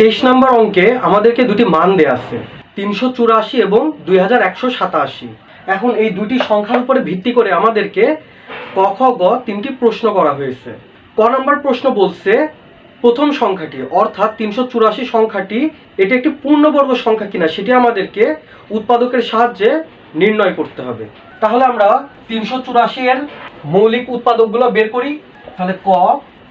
তেইশ নম্বর অঙ্কে আমাদেরকে দুটি মান দেয়া আছে, তিনশো চুরাশি এবং দুই হাজার একশো সাতাশি। এখন এই দুটি সংখ্যার উপরে ভিত্তি করে আমাদেরকে ক, খ, গ তিনটি প্রশ্ন করা হয়েছে। ক নম্বর প্রশ্ন বলছে, প্রথম সংখ্যাটি, অর্থাৎ তিনশো চুরাশি সংখ্যাটি, এটি একটি পূর্ণবর্গ সংখ্যা কিনা সেটি আমাদেরকে উৎপাদকের সাহায্যে নির্ণয় করতে হবে। তাহলে আমরা তিনশো চুরাশি এর মৌলিক উৎপাদকগুলো বের করি। তাহলে ক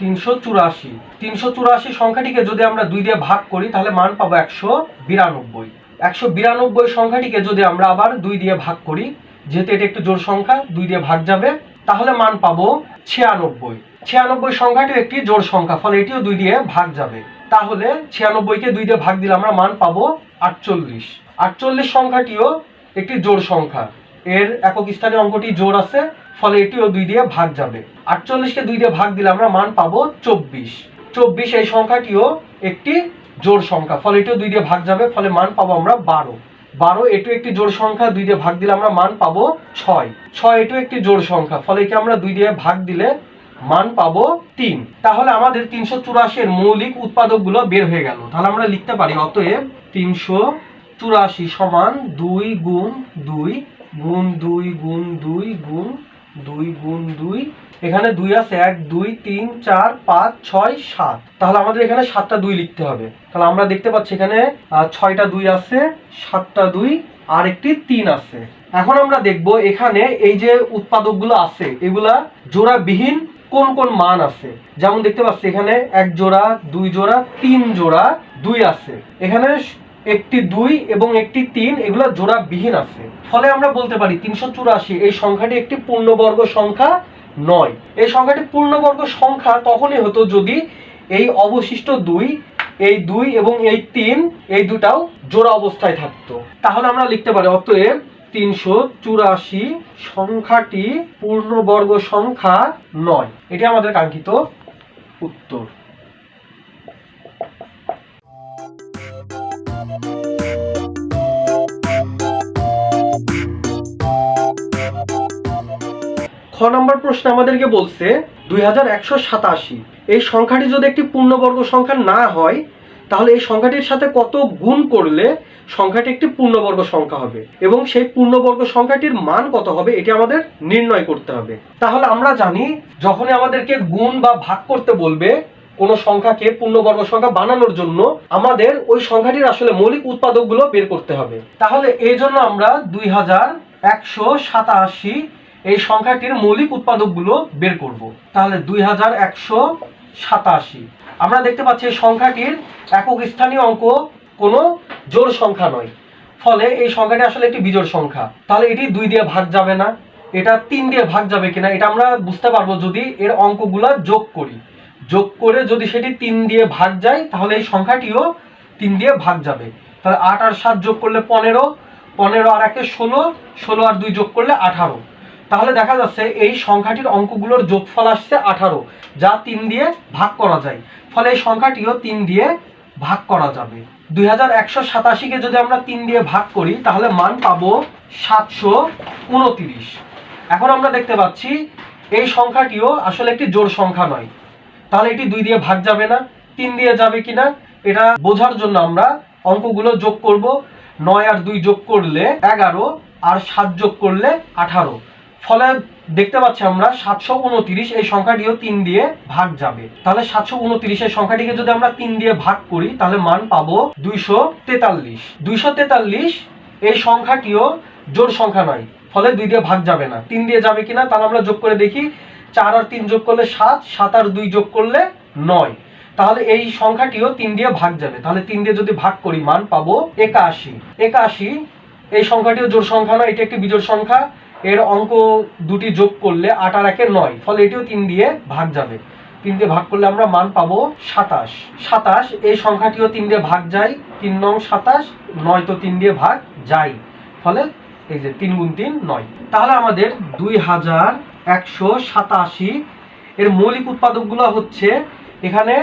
তিনশো চুরাশি। তিনশো চুরাশি সংখ্যাটিকে যদি আমরা দুই দিয়ে ভাগ করি, তাহলে মান পাবো একশো বিরানব্বই। একশো বিরানব্বই সংখ্যাটিকে যদি আমরা আবার দুই দিয়ে ভাগ করি, যেহেতু এটা একটু জোর সংখ্যা, দুই দিয়ে ভাগ যাবে, তাহলে মান পাবো ছিয়ানব্বই। ছিয়ানব্বই সংখ্যাটিও একটি জোর সংখ্যা, ফলে এটিও দুই দিয়ে ভাগ যাবে। তাহলে ছিয়ানব্বইকে দুই দিয়ে ভাগ দিলে আমরা মান পাবো আটচল্লিশ। আটচল্লিশ সংখ্যাটিও একটি জোর সংখ্যা। এর একক স্থানীয় অঙ্কটি জোর আছে ফলে এটিও দুই দিয়ে ভাগ যাবে। আটচল্লিশকে দুই দিয়ে ভাগ দিলে আমরা মান পাবো চব্বিশ। চব্বিশ এই সংখ্যাটিও একটি জোর সংখ্যা, ফলে এটিও দুই দিয়ে ভাগ যাবে, ফলে মান পাবো আমরা বারো। বারো, এটিও একটি জোর সংখ্যা, দুই দিয়ে ভাগ দিলে আমরা মান পাবো ছয়। ছয়, এটিও একটি জোর সংখ্যা, ফলে একে আমরা দুই দিয়ে ভাগ দিলে মান পাবো তিন। তাহলে আমাদের তিনশো চুরাশির মৌলিক উৎপাদকগুলো বের হয়ে গেল। তাহলে আমরা লিখতে পারি, অতএব তিনশো চুরাশি সমান দুই গুণ দুই গুণ দুই গুণ দুই, গুণ দুই গুণ দুই, এখানে দুই আছে এক, দুই, তিন, চার, পাঁচ, ছয়, সাত। তাহলে আমাদের এখানে সাতটা দুই লিখতে হবে। তাহলে আমরা দেখতে পাচ্ছি এখানে ছয়টা দুই আছে, সাতটা দুই আর একটি তিন আছে। এখন আমরা দেখব এখানে এই যে উৎপাদকগুলো আছে, এগুলা জোড়াবিহীন কোন কোন মান আছে? যেমন দেখতে পাচ্ছি এখানে এক জোড়া, দুই জোড়া, তিন জোড়া, দুই আছে। এখানে একটি দুই এবং একটি তিন, এগুলো জোড়া বিহীন আছে। ফলে আমরা বলতে পারি তিনশো চুরাশি, এই সংখ্যাটি একটি পূর্ণবর্গ সংখ্যা নয়। এই সংখ্যাটি পূর্ণবর্গ সংখ্যা তখনই হতো যদি এই অবশিষ্ট দুই, এই দুই এবং এই তিন, এই দুটাও জোড়া অবস্থায় থাকতো। তাহলে আমরা লিখতে পারি, অতএব তিনশো চুরাশি সংখ্যাটি পূর্ণবর্গ সংখ্যা নয়। এটি আমাদের কাঙ্ক্ষিত উত্তর। খ নম্বর প্রশ্ন আমাদেরকে বলছে দুই হাজার একশো সাতাশি। এই সংখ্যাটি যদি একটি পূর্ণবর্গ সংখ্যা না হয়, তাহলে এই সংখ্যাটির সাথে কত গুণ করলে সংখ্যাটি একটি পূর্ণবর্গ সংখ্যা হবে? এবং সেই পূর্ণবর্গ সংখ্যাটির মান কত হবে? এটি আমাদের নির্ণয় করতে হবে। তাহলে আমরা জানি, যখনই আমাদেরকে গুণ বা ভাগ করতে বলবে, কোন সংখ্যাকে পূর্ণবর্গ সংখ্যা বানানোর জন্য আমাদের ওই সংখ্যাটির আসলে মৌলিক উৎপাদকগুলো বের করতে হবে। তাহলে এই জন্য আমরা দুই হাজার একশো সাতাশি এই সংখ্যাটির মৌলিক উৎপাদকগুলো বের করব। তাহলে দুই হাজার একশো সাতাশি। আমরা দেখতে পাচ্ছি এই সংখ্যাটির একক স্থানীয় অঙ্ক কোনো জোর সংখ্যা নয়। ফলে এই সংখ্যাটি আসলে একটি বিজোড় সংখ্যা। তাহলে এটি দুই দিয়ে ভাগ যাবে না। এটা তিন দিয়ে ভাগ যাবে কিনা, এটা আমরা বুঝতে পারব যদি এর অঙ্কগুলা যোগ করি। যোগ করে যদি সেটি তিন দিয়ে ভাগ যায়, তাহলে এই সংখ্যাটিও তিন দিয়ে ভাগ যাবে। তাহলে আট আর সাত যোগ করলে পনেরো পনেরো আর একে ষোলো ষোলো আর দুই যোগ করলে আঠারো। তাহলে দেখা যাচ্ছে এই সংখ্যাটির অঙ্কগুলোর যোগফল আসছে আঠারো, যা তিন দিয়ে ভাগ করা যায়। ফলে এই সংখ্যাটিও তিন দিয়ে ভাগ করা যাবে। দুই হাজার একশো সাতাশিকে যদি আমরা তিন দিয়ে ভাগ করি, তাহলে মান পাবো সাতশো উনতিরিশ। এখন আমরা দেখতে পাচ্ছি এই সংখ্যাটিও আসলে একটি জোর সংখ্যা নয়। তাহলে এটি দুই দিয়ে ভাগ যাবে না, তিন দিয়ে যাবে কিনা এটা বোঝার জন্য আমরা অঙ্কগুলো যোগ করব। নয় আর দুই যোগ করলে এগারো, আর সাত যোগ করলে আঠারো। ফলে দেখতে পাচ্ছি আমরা সাতশো উনত্রিশ, এই সংখ্যাটিও তিন দিয়ে ভাগ যাবে। তাহলে সাতশো উনত্রিশ এই সংখ্যাটিকে যদি আমরা তিন দিয়ে ভাগ করি, তাহলে মান পাবো দুইশো তেতাল্লিশ। দুইশো তেতাল্লিশ এই সংখ্যাটিও জোড় সংখ্যা নয়, ফলে দুই দিয়ে ভাগ যাবে না। তিন দিয়ে যাবে কিনা, তাহলে আমরা যোগ করে দেখি, চার আর তিন যোগ করলে সাত সাত আর দুই যোগ করলে নয়। তাহলে এই সংখ্যাটিও তিন দিয়ে ভাগ যাবে। তাহলে তিন দিয়ে যদি ভাগ করি, মান পাবো একাশি। একাশি, এই সংখ্যাটিও জোড় সংখ্যা নয়, এটি একটি বিজোড় সংখ্যা। এর অঙ্ক দুটি যোগ করলে আট আর একে নয়। ফলে এটিও তিন দিয়ে ভাগ যাবে। তিন দিয়ে ভাগ করলে আমরা মান পাবো সাতাশ। সাতাশ, এই সংখ্যাটিও তিন দিয়ে ভাগ যায়। তিন নং সাতাশ নয় তো তিন দিয়ে ভাগ যায়। ফলে এই যে তিন গুণ তিন, নয়। তাহলে আমাদের দুই হাজার একশো সাতাশি এর মৌলিক উৎপাদকগুলো হচ্ছে, এখানে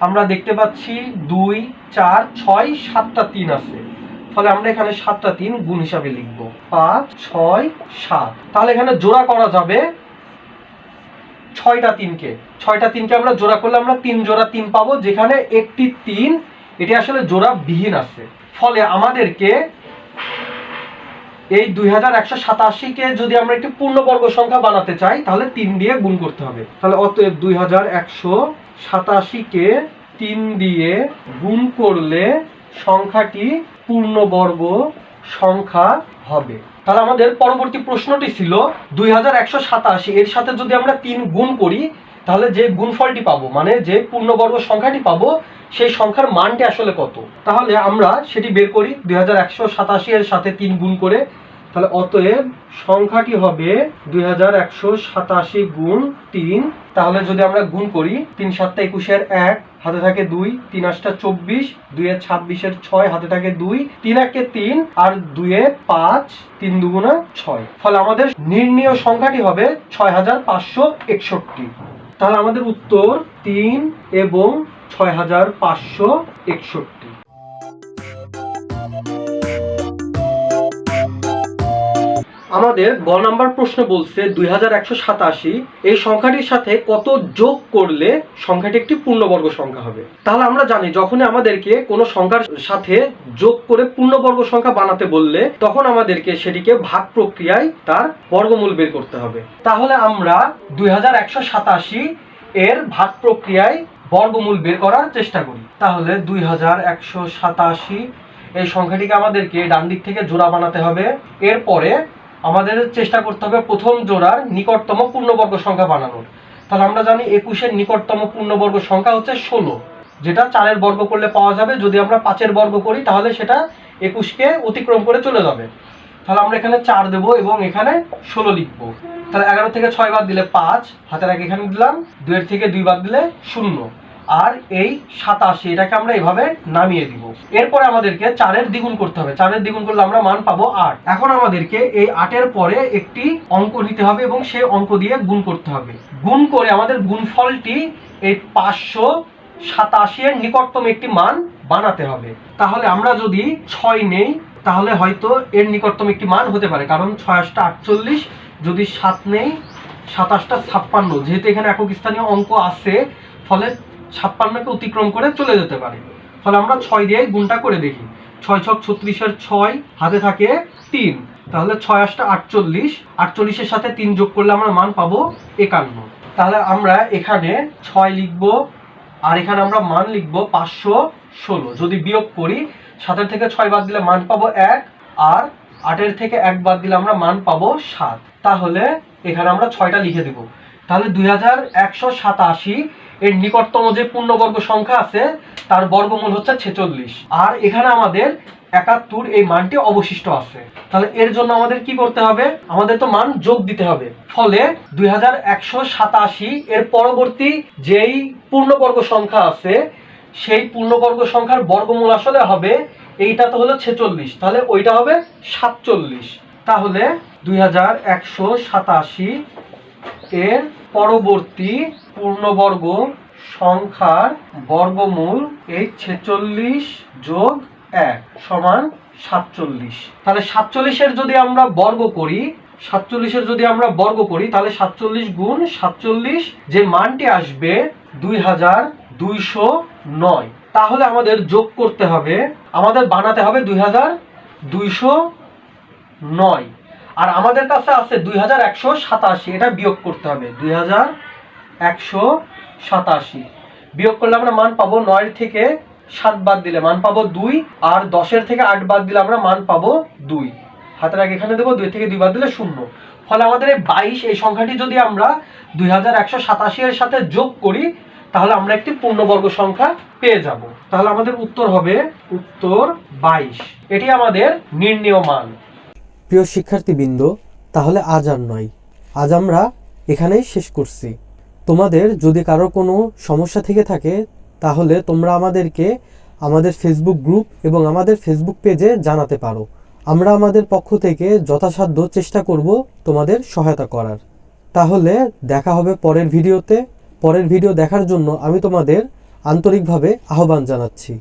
আমরা দেখতে পাচ্ছি দুই, চার, ছয়, সাতটা তিন আছে। ফলে আমরা এখানে সাতটা তিন গুণ হিসাবে লিখব। পাঁচ, ছয়, সাত। তাহলে এখানে জোড়া করা যাবে ছয়টা তিনকে। ছয়টা তিনকে আমরা জোড়া করলে আমরা তিন জোড়া তিন পাবো, যেখানে একটি তিন, এটি আসলে জোড়া বিহীন আছে। ফলে আমাদেরকে এই দুই হাজার একশো সাতাশিকে যদি আমরা একটি পূর্ণবর্গ সংখ্যা বানাতে চাই, তাহলে তিন দিয়ে গুণ করতে হবে। তাহলে অতএব দুই হাজার একশো সাতাশিকে তিন দিয়ে গুণ করলে সংখ্যাটি পূর্ণবর্গ সংখ্যা হবে। তাহলে আমাদের পরবর্তী প্রশ্নটি ছিল দুই হাজার একশো সাতাশি, এর সাথে যদি আমরা তিন গুণ করি, তাহলে যে গুণফলটি পাবো মানে যে পূর্ণবর্গ সংখ্যাটি পাবো, সেই সংখ্যার মানটি আসলে কত? তাহলে আমরা সেটি বের করি দুই হাজার একশো সাতাশি এর সাথে তিন গুণ করে তাহলে অতএব সংখ্যাটি হবে দুই হাজার একশো সাতাশি গুণ তিন। তাহলে যদি আমরা গুণ করি, তিন সাতটা একুশের এক, হাতে থাকে দুই, তিন আটটা চব্বিশ দুই দুইয়ের ছাব্বিশের ছয়, হাতে থাকে দুই, তিন একে তিন, আর দুইয়ে পাঁচ, তিন দুগুণা ছয়। ফলে আমাদের নির্ণীয় সংখ্যাটি হবে ছয় হাজার পাঁচশো একষট্টি। তাহলে আমাদের উত্তর তিন এবং ছয় হাজার পাঁচশো একষট্টি। আমাদের গ নাম্বার প্রশ্ন বলছে দুই হাজার একশো সাতাশি, এই সংখ্যাটির সাথে কত যোগ করলে সংখ্যাটি একটি পূর্ণবর্গ সংখ্যা হবে? তাহলে আমরা জানি যখনই আমাদেরকে কোনো সংখ্যার সাথে যোগ করে পূর্ণবর্গ সংখ্যা বানাতে বললে, তখন আমাদেরকে সেটিকে ভাগ প্রক্রিয়ায় তার বর্গমূল বের করতে হবে। তাহলে আমরা দুই হাজার একশো সাতাশি এর ভাগ প্রক্রিয়ায় বর্গমূল বের করার চেষ্টা করি। তাহলে দুই হাজার একশো সাতাশি এই সংখ্যাটিকে আমাদেরকে ডান দিক থেকে জোড়া বানাতে হবে। এরপরে আমাদের চেষ্টা করতে হবে প্রথম জোড়ার নিকটতম পূর্ণবর্গ সংখ্যা বানানোর। তাহলে আমরা জানি একুশের নিকটতম পূর্ণবর্গ সংখ্যা হচ্ছে ষোলো। যেটা চারের বর্গ করলে পাওয়া যাবে, যদি আমরা পাঁচের বর্গ করি, তাহলে সেটা একুশকে অতিক্রম করে চলে যাবে। তাহলে আমরা এখানে চার দেবো এবং এখানে ষোলো লিখব। তাহলে এগারো থেকে ছয় বাদ দিলে পাঁচ, হাতের আগে এখানে দিলাম, দুইয়ের থেকে দুই বাদ দিলে শূন্য। আর এই সাতাশি, এটাকে আমরা এভাবে নামিয়ে দিব। এরপরে আমাদেরকে চারের দ্বিগুণ করতে হবে। চারের দ্বিগুণ করলে আমরা মান পাবো আট। এখন আমাদেরকে এই আটের পরে একটি অঙ্ক নিতে হবে এবং সেই অঙ্ক দিয়ে গুণ করতে হবে। গুণ করে আমাদের গুণফলটি এই পাঁচশো সাতাশি এর নিকটতম একটি মান বানাতে হবে। তাহলে আমরা যদি ছয় নেই, তাহলে হয়তো এর নিকটতম একটি মান হতে পারে। কারণ ছয় আটটা আটচল্লিশ, যদি সাত নেই, সাতাশটা ছাপ্পান্ন। যেহেতু এখানে একক স্থানীয় অঙ্ক আছে, ফলে ছাপ্পান্নকে অতিক্রম করে চলে যেতে পারে। ফলে আমরা ছয় দিয়ে গুণটা করে দেখি। ছয় ছক ছত্রিশের ছয়, হাতে থাকে তিন। তাহলে ছয় আটটা আটচল্লিশ, আটচল্লিশের সাথে তিন যোগ করলে আমরা মান পাবো একান্ন। তাহলে আমরা এখানে ছয় লিখব, আর এখানে আমরা মান লিখব পাঁচশো ষোলো। যদি বিয়োগ করি, সাতের থেকে ছয় বাদ দিলে মান পাবো এক, আর আটের থেকে এক বাদ দিলে আমরা মান পাবো সাত। তাহলে এখানে আমরা ছয়টা লিখে দেব। তাহলে দুই হাজার একশো সাতাশি এর নিকটতম যে পূর্ণবর্গ সংখ্যা আছে, তার বর্গমূল হচ্ছে ছেচল্লিশ। আর এখানে আমাদের একাত্তর এই মানটি অবশিষ্ট আছে। তাহলে এর জন্য আমাদের কি করতে হবে? আমাদের তো মান যোগ দিতে হবে। ফলে দুই হাজার একশো সাতাশি এর পরবর্তী যেই পূর্ণবর্গ সংখ্যা আছে, সেই পূর্ণবর্গ সংখ্যার বর্গমূল আসলে হবে এইটা তো হলো ছেচল্লিশ। তাহলে ওইটা হবে সাতচল্লিশ। তাহলে দুই হাজার একশো সাতাশি এর পরবর্তী পূর্ণবর্গ সংখ্যার বর্গমূল এই ছেচল্লিশ যোগ এক সমান সাতচল্লিশ। তাহলে সাতচল্লিশের যদি আমরা বর্গ করি, সাতচল্লিশের যদি আমরা বর্গ করি, তাহলে সাতচল্লিশ গুণ সাতচল্লিশ, যে মানটি আসবে দুই হাজার দুইশো নয়। তাহলে আমাদের যোগ করতে হবে, আমাদের বানাতে হবে দুই হাজার দুইশো নয়। আর আমাদের কাছে আছে দুই হাজার একশো সাতাশি, এটা বিয়োগ করতে হবে। দুই হাজার একশো সাতাশি। বিয়োগ করলে আমরা মান পাবো নয় থেকে সাত বাদ দিলে মান পাবো দুই, আর দশের থেকে আট বাদ দিলে আমরা মান পাবো দুই। হাতের আগে এখানে দেবো, দুই থেকে দুই বাদ দিলে শূন্য। ফলে আমাদের এই বাইশ, এই সংখ্যাটি যদি আমরা দুই হাজার একশো সাতাশি এর সাথে যোগ করি, তাহলে আমরা একটি পূর্ণবর্গ সংখ্যা পেয়ে যাব। তাহলে আমাদের উত্তর হবে উত্তর বাইশ। এটি আমাদের নির্ণীয় মান। প্রিয় শিক্ষার্থীবৃন্দ, তাহলে আজ আর নয়। আজ আমরা এখানেই শেষ করছি। তোমাদের যদি কারও কোনো সমস্যা থেকে থাকে, তাহলে তোমরা আমাদেরকে আমাদের ফেসবুক গ্রুপ এবং আমাদের ফেসবুক পেজে জানাতে পারো। আমরা আমাদের পক্ষ থেকে যথাসাধ্য চেষ্টা করব তোমাদের সহায়তা করার। তাহলে দেখা হবে পরের ভিডিওতে। পরের ভিডিও দেখার জন্য আমি তোমাদের আন্তরিকভাবে আহ্বান জানাচ্ছি।